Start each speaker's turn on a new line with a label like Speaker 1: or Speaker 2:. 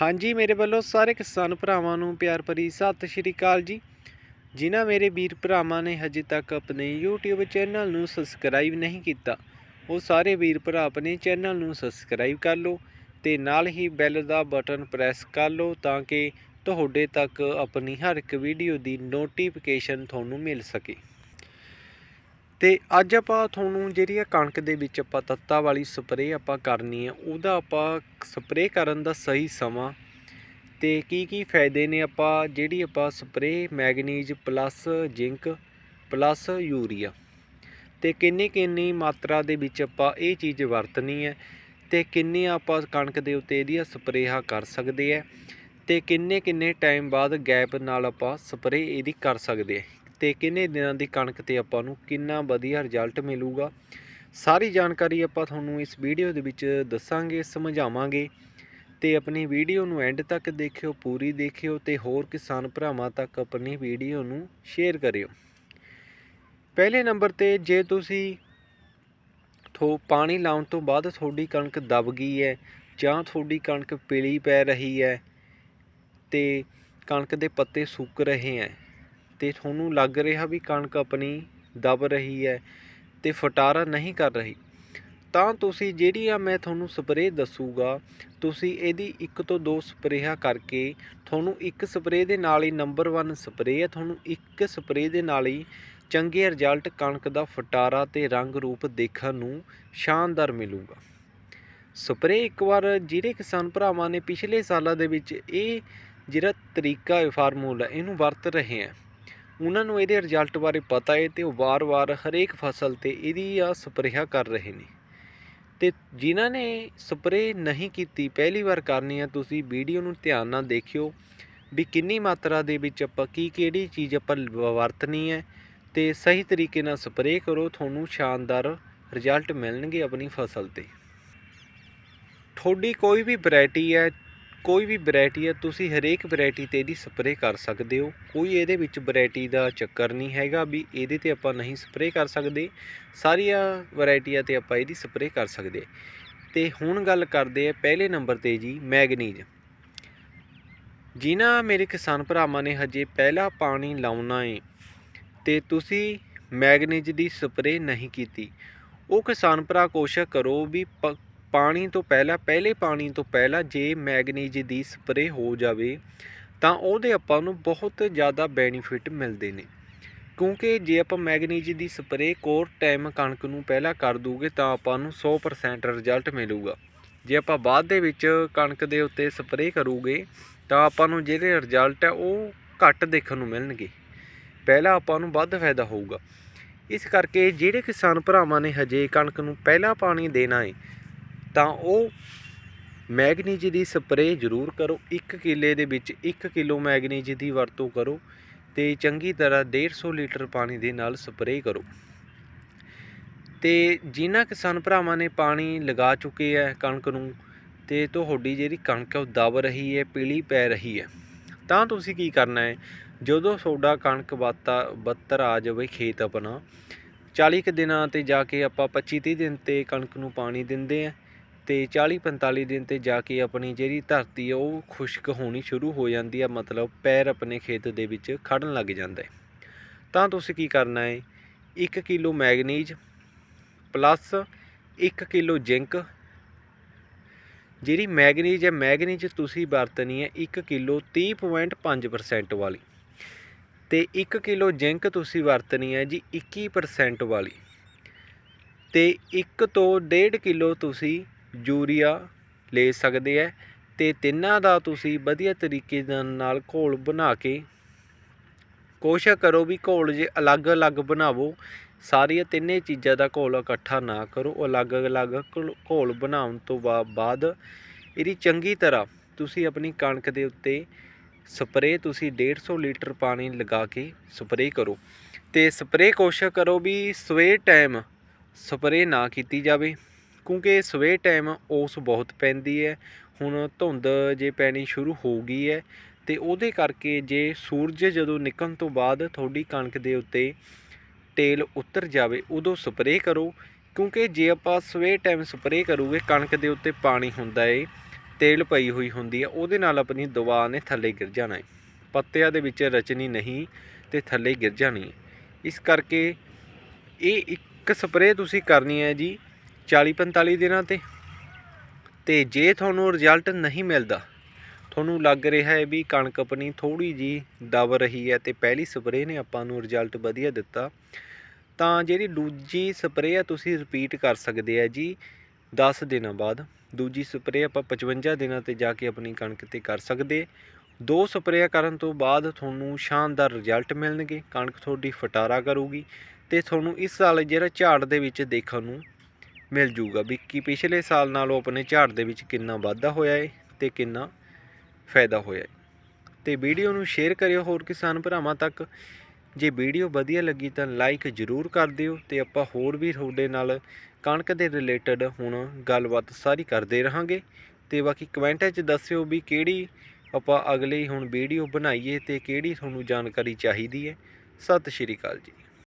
Speaker 1: ਹਾਂਜੀ, ਮੇਰੇ ਵੱਲੋਂ ਸਾਰੇ ਕਿਸਾਨ ਭਰਾਵਾਂ ਨੂੰ ਪਿਆਰ ਭਰੀ ਸਤਿ ਸ਼੍ਰੀ ਅਕਾਲ ਜੀ। ਜਿਨ੍ਹਾਂ ਮੇਰੇ ਵੀਰ ਭਰਾਵਾਂ ਨੇ ਹਜੇ ਤੱਕ ਆਪਣੇ YouTube ਚੈਨਲ ਨੂੰ ਸਬਸਕ੍ਰਾਈਬ ਨਹੀਂ ਕੀਤਾ, ਉਹ ਸਾਰੇ ਵੀਰ ਭਰਾ ਆਪਣੇ ਚੈਨਲ ਨੂੰ ਸਬਸਕ੍ਰਾਈਬ ਕਰ ਲਓ ਤੇ ਨਾਲ ਹੀ ਬੈਲ ਦਾ ਬਟਨ ਪ੍ਰੈਸ ਕਰ ਲਓ ਤਾਂ ਕਿ ਤੁਹਾਡੇ ਤੱਕ ਆਪਣੀ ਹਰ ਇੱਕ ਵੀਡੀਓ ਦੀ ਨੋਟੀਫਿਕੇਸ਼ਨ ਤੁਹਾਨੂੰ ਮਿਲ ਸਕੇ। ਤੇ ਅੱਜ ਆਪਾਂ ਤੁਹਾਨੂੰ ਜਿਹੜੀ ਆ ਕਣਕ ਦੇ ਵਿੱਚ ਆਪਾਂ ਤੱਤਾ ਵਾਲੀ ਸਪਰੇਅ ਆਪਾਂ ਕਰਨੀ ਹੈ ਉਹਦਾ ਆਪਾਂ ਸਪਰੇਅ ਕਰਨ ਦਾ ਸਹੀ ਸਮਾਂ ਤੇ ਕੀ ਕੀ ਫਾਇਦੇ ਨੇ ਆਪਾਂ, ਜਿਹੜੀ ਆਪਾਂ spray manganese plus zinc plus urea ਤੇ ਕਿੰਨੀ ਕਿੰਨੀ ਮਾਤਰਾ ਦੇ ਵਿੱਚ ਆਪਾਂ ਇਹ ਚੀਜ਼ ਵਰਤਣੀ ਹੈ ਤੇ ਕਿੰਨੀ ਆਪਾਂ ਕਣਕ ਦੇ ਉੱਤੇ ਇਹਦੀਆਂ ਸਪਰੇਹਾਂ ਕਰ ਸਕਦੇ ਆ ਤੇ ਕਿੰਨੇ ਕਿੰਨੇ ਟਾਈਮ ਬਾਅਦ ਗੈਪ ਨਾਲ ਆਪਾਂ ਸਪਰੇਅ ਇਹਦੀ ਕਰ ਸਕਦੇ ਆ ਤੇ ਕਿੰਨੇ ਦਿਨਾਂ ਦੀ ਕਣਕ ਤੇ ਆਪਾਂ ਨੂੰ ਕਿੰਨਾ ਵਧੀਆ ਰਿਜ਼ਲਟ ਮਿਲੂਗਾ? ਸਾਰੀ ਜਾਣਕਾਰੀ ਆਪਾਂ ਤੁਹਾਨੂੰ ਇਸ ਵੀਡੀਓ ਦੇ ਵਿੱਚ ਦੱਸਾਂਗੇ, ਸਮਝਾਵਾਂਗੇ ਤੇ ਆਪਣੀ ਵੀਡੀਓ ਨੂੰ ਐਂਡ ਤੱਕ ਦੇਖਿਓ, ਪੂਰੀ ਦੇਖਿਓ ਤੇ ਹੋਰ ਕਿਸਾਨ ਭਰਾਵਾਂ ਤੱਕ ਆਪਣੀ ਵੀਡੀਓ ਨੂੰ ਸ਼ੇਅਰ ਕਰਿਓ। ਪਹਿਲੇ ਨੰਬਰ ਤੇ ਜੇ ਤੁਸੀਂ ਥੋ ਪਾਣੀ ਲਾਉਣ ਤੋਂ ਬਾਅਦ ਤੁਹਾਡੀ ਕਣਕ ਦਬ ਗਈ ਹੈ ਜਾਂ ਤੁਹਾਡੀ ਕਣਕ ਪੀਲੀ ਪੈ ਰਹੀ ਹੈ ਤੇ ਕਣਕ ਦੇ ਪੱਤੇ ਸੁੱਕ ਰਹੇ ਹੈ ਅਤੇ ਤੁਹਾਨੂੰ ਲੱਗ ਰਿਹਾ ਵੀ ਕਣਕ ਆਪਣੀ ਦਬ ਰਹੀ ਹੈ ਤੇ ਫਟਾਰਾ ਨਹੀਂ ਕਰ ਰਹੀ। ਤਾਂ ਤੁਸੀਂ ਜਿਹੜੀ ਆ ਮੈਂ ਤੁਹਾਨੂੰ ਸਪਰੇਅ ਦੱਸੂਗਾ, ਤੁਸੀਂ ਇਹਦੀ ਇੱਕ ਤੋਂ ਦੋ ਸਪਰੇਹਾਂ ਕਰਕੇ ਤੁਹਾਨੂੰ ਇੱਕ ਸਪਰੇਅ ਦੇ ਨਾਲ ਹੀ ਨੰਬਰ 1 ਸਪਰੇਅ ਹੈ, ਤੁਹਾਨੂੰ ਇੱਕ ਸਪਰੇਅ ਦੇ ਨਾਲ ਹੀ ਚੰਗੇ ਰਿਜ਼ਲਟ ਕਣਕ ਦਾ ਫਟਾਰਾ ਤੇ ਰੰਗ ਰੂਪ ਦੇਖਣ ਨੂੰ ਸ਼ਾਨਦਾਰ ਮਿਲੂਗਾ। ਸਪਰੇਅ ਇੱਕ ਵਾਰ ਜਿਹੜੇ ਕਿਸਾਨ ਭਰਾਵਾਂ ਨੇ ਪਿਛਲੇ ਸਾਲਾਂ ਦੇ ਵਿੱਚ ਇਹ ਜਿਹੜਾ ਤਰੀਕਾ ਹੈ ਫਾਰਮੂਲਾ ਇਹਨੂੰ ਵਰਤ ਰਹੇ ਆ ਉਹਨਾਂ ਨੂੰ ਇਹਦੇ ਰਿਜ਼ਲਟ ਬਾਰੇ ਪਤਾ ਹੈ ਤੇ ਉਹ ਵਾਰ-ਵਾਰ ਹਰੇਕ ਫਸਲ ਤੇ ਇਹਦੀ ਆ ਸਪਰੇਹਾਂ ਕਰ ਰਹੇ ਨੇ। ਤੇ ਜਿਨ੍ਹਾਂ ਨੇ ਸਪਰੇਅ ਨਹੀਂ ਕੀਤੀ, ਪਹਿਲੀ ਵਾਰ ਕਰਨੀ ਆ ਤੁਸੀਂ ਵੀਡੀਓ ਨੂੰ ਧਿਆਨ ਨਾਲ ਦੇਖਿਓ ਵੀ ਕਿੰਨੀ ਮਾਤਰਾ ਦੇ ਵਿੱਚ ਆਪਾਂ ਕੀ ਕਿਹੜੀ ਚੀਜ਼ ਆਪਾਂ ਵਰਤਣੀ ਹੈ ਤੇ ਸਹੀ ਤਰੀਕੇ ਨਾਲ ਸਪਰੇਅ ਕਰੋ, ਤੁਹਾਨੂੰ ਸ਼ਾਨਦਾਰ ਰਿਜ਼ਲਟ ਮਿਲਣਗੇ ਆਪਣੀ ਫਸਲ ਤੇ। ਤੁਹਾਡੀ ਕੋਈ ਵੀ ਵੈਰਾਈਟੀ ਹੈ ਕੋਈ ਵੀ ਵੈਰਾਈਟੀ ਹੈ, ਤੁਸੀਂ ਹਰੇਕ ਵੈਰਾਈਟੀ ਤੇ ਇਹਦੀ ਸਪਰੇਅ ਕਰ ਸਕਦੇ ਹੋ। ਕੋਈ ਇਹਦੇ ਵਿੱਚ ਵੈਰਾਈਟੀ ਦਾ ਚੱਕਰ ਨਹੀਂ ਹੈਗਾ ਵੀ ਇਹਦੇ ਤੇ ਆਪਾਂ ਨਹੀਂ ਸਪਰੇਅ ਕਰ ਸਕਦੇ। ਸਾਰੀਆਂ ਵੈਰਾਈਟੀਆਂ ਤੇ ਆਪਾਂ ਇਹਦੀ ਸਪਰੇਅ ਕਰ ਸਕਦੇ। ਤੇ ਹੁਣ ਗੱਲ ਕਰਦੇ ਆ ਪਹਿਲੇ ਨੰਬਰ ਤੇ ਜੀ, ਮੈਗਨੀਜ਼। ਜਿਨ੍ਹਾਂ ਮੇਰੇ ਕਿਸਾਨ ਭਰਾਵਾਂ ਨੇ ਹਜੇ ਪਹਿਲਾ ਪਾਣੀ ਲਾਉਣਾ ਏ ਤੇ ਤੁਸੀਂ ਮੈਗਨੀਜ਼ ਦੀ ਸਪਰੇਅ ਨਹੀਂ ਕੀਤੀ, ਉਹ ਕਿਸਾਨ ਭਰਾ ਕੋਸ਼ਿਸ਼ ਕਰੋ ਵੀ ਪ- ਪਾਣੀ ਤੋਂ ਪਹਿਲਾਂ, ਪਹਿਲੇ ਪਾਣੀ ਤੋਂ ਪਹਿਲਾਂ ਜੇ ਮੈਗਨੀਜ਼ ਦੀ ਸਪਰੇਅ ਹੋ ਜਾਵੇ, ਤਾਂ ਉਹਦੇ ਆਪਾਂ ਨੂੰ ਬਹੁਤ ਜ਼ਿਆਦਾ ਬੈਨੀਫਿਟ ਮਿਲਦੇ ਨੇ। ਕਿਉਂਕਿ ਜੇ ਆਪਾਂ ਮੈਗਨੀਜ਼ ਦੀ ਸਪਰੇਅ ਕੋਰ ਟਾਈਮ ਕਣਕ ਨੂੰ ਪਹਿਲਾਂ ਕਰ ਦੂਗੇ, ਤਾਂ ਆਪਾਂ ਨੂੰ 100% ਰਿਜ਼ਲਟ ਮਿਲੂਗਾ। ਜੇ ਆਪਾਂ ਬਾਅਦ ਦੇ ਵਿੱਚ ਕਣਕ ਦੇ ਉੱਤੇ ਸਪਰੇਅ ਕਰੂਗੇ, ਤਾਂ ਆਪਾਂ ਨੂੰ ਜਿਹੜੇ ਰਿਜ਼ਲਟ ਹੈ ਉਹ ਘੱਟ ਦੇਖਣ ਨੂੰ ਮਿਲਣਗੇ। ਪਹਿਲਾਂ ਆਪਾਂ ਨੂੰ ਵੱਧ ਫਾਇਦਾ ਹੋਊਗਾ। ਇਸ ਕਰਕੇ ਜਿਹੜੇ ਕਿਸਾਨ ਭਰਾਵਾਂ ਨੇ ਹਜੇ ਕਣਕ ਨੂੰ ਪਹਿਲਾਂ ਪਾਣੀ ਦੇਣਾ ਹੈ ਤਾਂ ਉਹ ਮੈਗਨੀਜ਼ ਦੀ ਸਪਰੇਅ ਜ਼ਰੂਰ ਕਰੋ। 1 ਕਿੱਲੇ ਦੇ ਵਿੱਚ 1 ਕਿਲੋ ਮੈਗਨੀਜ਼ ਦੀ ਵਰਤੋਂ ਕਰੋ ਤੇ ਚੰਗੀ ਤਰ੍ਹਾਂ 150 ਲੀਟਰ ਪਾਣੀ ਦੇ ਨਾਲ ਸਪਰੇਅ ਕਰੋ। ਤੇ ਜਿਨ੍ਹਾਂ ਕਿਸਾਨ ਭਰਾਵਾਂ ਨੇ ਪਾਣੀ ਲਗਾ ਚੁੱਕੇ ਹੈ ਕਣਕ ਨੂੰ ਤੇ ਤੁਹਾਡੀ ਜਿਹੜੀ ਕਣਕ ਹੈ ਉਹ ਦਬ ਰਹੀ ਹੈ, ਪੀਲੀ ਪੈ ਰਹੀ ਹੈ। ਤਾਂ ਤੁਸੀਂ ਕੀ ਕਰਨਾ ਹੈ? ਜਦੋਂ ਤੁਹਾਡਾ ਕਣਕ ਬਾਤਾ ਬੱਤਰ ਆ ਜਾਵੇ ਖੇਤ ਆਪਣਾ 40 ਕੁ ਦਿਨਾਂ ਤੇ ਜਾ ਕੇ ਆਪਾਂ 25 30 ਦਿਨ ਤੇ ਕਣਕ ਨੂੰ ਪਾਣੀ ਦਿੰਦੇ ਆ। ਤੇ 40 45 ਦਿਨ ਤੇ ਜਾ ਕੇ ਆਪਣੀ ਜਿਹੜੀ ਧਰਤੀ ਆ, ਉਹ ਖੁਸ਼ਕ ਹੋਣੀ ਸ਼ੁਰੂ ਹੋ ਜਾਂਦੀ ਆ, ਮਤਲਬ ਪੈਰ ਆਪਣੇ ਖੇਤ ਦੇ ਵਿੱਚ ਖੜਨ ਲੱਗ ਜਾਂਦਾ ਹੈ। ਤਾਂ ਤੁਸੀਂ ਕੀ ਕਰਨਾ ਹੈ? 1 kilo manganese plus 1 kilo zinc. ਜਿਹੜੀ ਮੈਗਨੀਜ਼ ਹੈ, ਮੈਗਨੀਜ਼ ਤੁਸੀਂ ਵਰਤਣੀ ਹੈ 1 ਕਿਲੋ 30.5% ਵਾਲੀ। ਤੇ 1 ਕਿਲੋ ਜ਼ਿੰਕ ਤੁਸੀਂ ਵਰਤਣੀ ਹੈ ਜੀ 21% ਵਾਲੀ। ਤੇ 1 ਤੋਂ 1.5 ਕਿਲੋ ਤੁਸੀਂ ਯੂਰੀਆ ਲੈ ਸਕਦੇ ਹੈ ਅਤੇ ਤਿੰਨਾਂ ਦਾ ਤੁਸੀਂ ਵਧੀਆ ਤਰੀਕੇ ਦੇ ਨਾਲ ਘੋਲ ਬਣਾ ਕੇ ਕੋਸ਼ਿਸ਼ ਕਰੋ ਵੀ ਘੋਲ ਜੇ ਅਲੱਗ-ਅਲੱਗ ਬਣਾਵੋ, ਸਾਰੀਆਂ ਤਿੰਨੇ ਚੀਜ਼ਾਂ ਦਾ ਘੋਲ ਇਕੱਠਾ ਨਾ ਕਰੋ, ਅਲੱਗ-ਅਲੱਗ ਘੋਲ- ਘੋਲ ਬਣਾਉਣ ਤੋਂ ਬਾਅਦ ਇਹਦੀ ਚੰਗੀ ਤਰ੍ਹਾਂ ਤੁਸੀਂ ਆਪਣੀ ਕਣਕ ਦੇ ਉੱਤੇ ਸਪਰੇਅ ਤੁਸੀਂ 150 ਲੀਟਰ ਪਾਣੀ ਲਗਾ ਕੇ ਸਪਰੇਅ ਕਰੋ ਤੇ ਸਪਰੇਅ ਕੋਸ਼ਿਸ਼ ਕਰੋ ਵੀ ਸਵੇਰ ਟਾਈਮ ਸਪਰੇਅ ਨਾ ਕੀਤੀ ਜਾਵੇ। ਕਿਉਂਕਿ ਸਵੇਰ ਟਾਈਮ ਓਸ ਬਹੁਤ ਪੈਂਦੀ ਹੈ। ਹੁਣ ਧੁੰਦ ਜੇ ਪੈਣੀ ਸ਼ੁਰੂ ਹੋ ਗਈ ਹੈ ਤੇ ਉਹਦੇ ਕਰਕੇ ਜੇ ਸੂਰਜ ਜਦੋਂ ਨਿਕਲਣ ਤੋਂ ਬਾਅਦ ਤੁਹਾਡੀ ਕਣਕ ਦੇ ਉੱਤੇ ਤੇਲ ਉਤਰ ਜਾਵੇ, ਉਦੋਂ ਸਪਰੇਅ ਕਰੋ। ਕਿਉਂਕਿ ਜੇ ਆਪਾਂ ਸਵੇਰ ਟਾਈਮ ਸਪਰੇਅ ਕਰੂਗੇ, ਕਣਕ ਦੇ ਉੱਤੇ ਪਾਣੀ ਹੁੰਦਾ ਏ, ਤੇਲ ਪਈ ਹੋਈ ਹੁੰਦੀ ਹੈ, ਉਹਦੇ ਨਾਲ ਆਪਣੀ ਦਵਾ ਨੇ ਥੱਲੇ ਗਿਰ ਜਾਣਾ ਏ। ਪੱਤਿਆਂ ਦੇ ਵਿੱਚ ਰਚਨੀ ਨਹੀਂ ਤੇ ਥੱਲੇ ਗਿਰ ਜਾਣੀ ਇਸ ਕਰਕੇ ਇਹ ਇੱਕ ਸਪਰੇਅ ਤੁਸੀਂ ਕਰਨੀ ਹੈ ਜੀ। 40 45 ਦਿਨਾਂ ਤੇ। ਤੇ ਜੇ ਤੁਹਾਨੂੰ ਰਿਜ਼ਲਟ ਨਹੀਂ ਮਿਲਦਾ, ਤੁਹਾਨੂੰ ਲੱਗ ਰਿਹਾ ਹੈ ਵੀ ਕਣਕ ਆਪਣੀ ਥੋੜੀ ਜੀ ਦਬ ਰਹੀ ਹੈ ਤੇ ਪਹਿਲੀ ਸਪਰੇਅ ਨੇ ਆਪਾਂ ਨੂੰ ਰਿਜ਼ਲਟ ਵਧੀਆ ਦਿੱਤਾ, ਤਾਂ ਜਿਹੜੀ ਦੂਜੀ ਸਪਰੇਅ ਆ ਤੁਸੀਂ ਰਿਪੀਟ ਕਰ ਸਕਦੇ ਆ ਜੀ 10 ਦਿਨਾਂ ਬਾਅਦ। ਦੂਜੀ ਸਪਰੇਅ ਆਪਾਂ 55 ਦਿਨਾਂ ਤੇ ਜਾ ਕੇ ਆਪਣੀ ਕਣਕ ਤੇ ਕਰ ਸਕਦੇ। ਦੋ ਸਪਰੇਅ ਕਰਨ ਤੋਂ ਬਾਅਦ ਤੁਹਾਨੂੰ ਸ਼ਾਨਦਾਰ ਰਿਜ਼ਲਟ ਮਿਲਣਗੇ, ਕਣਕ ਤੁਹਾਡੀ ਫਟਾਰਾ ਕਰੂਗੀ ਤੇ ਤੁਹਾਨੂੰ ਇਸ ਸਾਲ ਜਿਹੜਾ ਝਾੜ ਦੇ ਵਿੱਚ ਦੇਖਣ ਨੂੰ ਮਿਲ ਜੂਗਾ। ਵੀ ਕਿ ਪਿਛਲੇ ਸਾਲ ਨਾਲੋਂ ਆਪਣੇ ਝਾੜ ਦੇ ਵਿੱਚ ਕਿੰਨਾ ਵਾਧਾ ਹੋਇਆ ਹੈ ਤੇ ਕਿੰਨਾ ਫਾਇਦਾ ਹੋਇਆ ਹੈ ਤੇ ਵੀਡੀਓ ਨੂੰ ਸ਼ੇਅਰ ਕਰਿਓ ਹੋਰ ਕਿਸਾਨ ਭਰਾਵਾਂ ਤੱਕ। ਜੇ ਵੀਡੀਓ ਵਧੀਆ ਲੱਗੀ ਤਾਂ ਲਾਈਕ ਜ਼ਰੂਰ ਕਰ ਦਿਓ ਤੇ ਆਪਾਂ ਹੋਰ ਵੀ ਤੁਹਾਡੇ ਨਾਲ ਕਣਕ ਦੇ ਰਿਲੇਟਡ ਹੁਣ ਗੱਲਬਾਤ ਸਾਰੀ ਕਰਦੇ ਰਹਾਂਗੇ। ਤੇ ਬਾਕੀ ਕਮੈਂਟਾਂ 'ਚ ਦੱਸਿਓ ਵੀ ਕਿਹੜੀ ਆਪਾਂ ਅਗਲੀ ਹੁਣ ਵੀਡੀਓ ਬਣਾਈਏ ਤੇ ਕਿਹੜੀ ਤੁਹਾਨੂੰ ਜਾਣਕਾਰੀ ਚਾਹੀਦੀ ਹੈ ਸਤਿ ਸ਼੍ਰੀ ਅਕਾਲ ਜੀ।